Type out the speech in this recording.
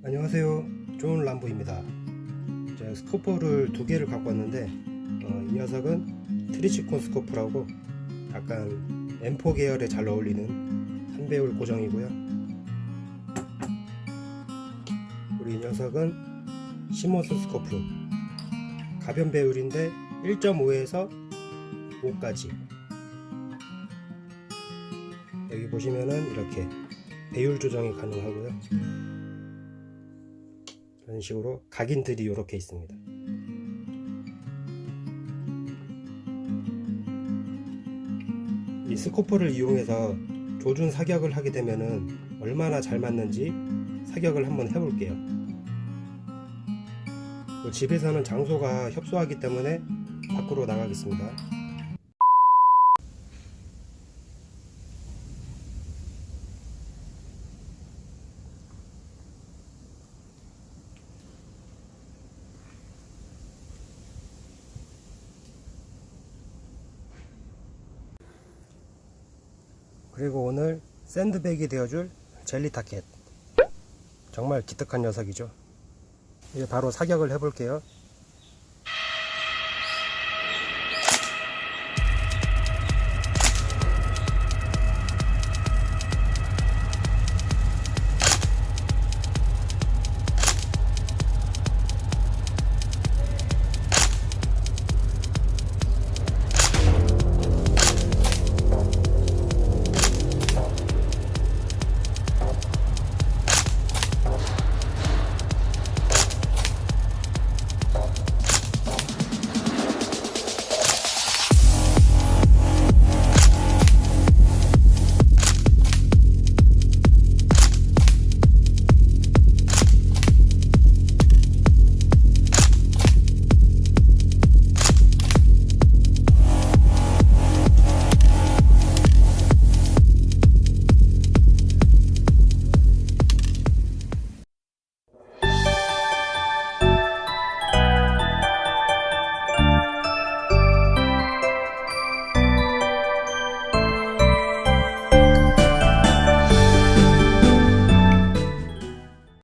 안녕하세요. 좋은 람보입니다. 제가 스코퍼를 두 개를 갖고 왔는데 어, 이 녀석은 트리치콘 스코프라고 약간 M4 계열에 잘 어울리는 3배율 고정이고요. 그리고 이 녀석은 시모스 스코프 가변 배율인데 1.5에서 5까지 여기 보시면은 이렇게 배율 조정이 가능하고요. 이런 식으로 각인들이 이렇게 있습니다. 이 스코퍼를 이용해서 조준 사격을 하게 되면은 얼마나 잘 맞는지 사격을 한번 해볼게요. 뭐 집에서는 장소가 협소하기 때문에 밖으로 나가겠습니다. 그리고 오늘 샌드백이 되어줄 젤리 타켓. 정말 기특한 녀석이죠. 이제 바로 사격을 해볼게요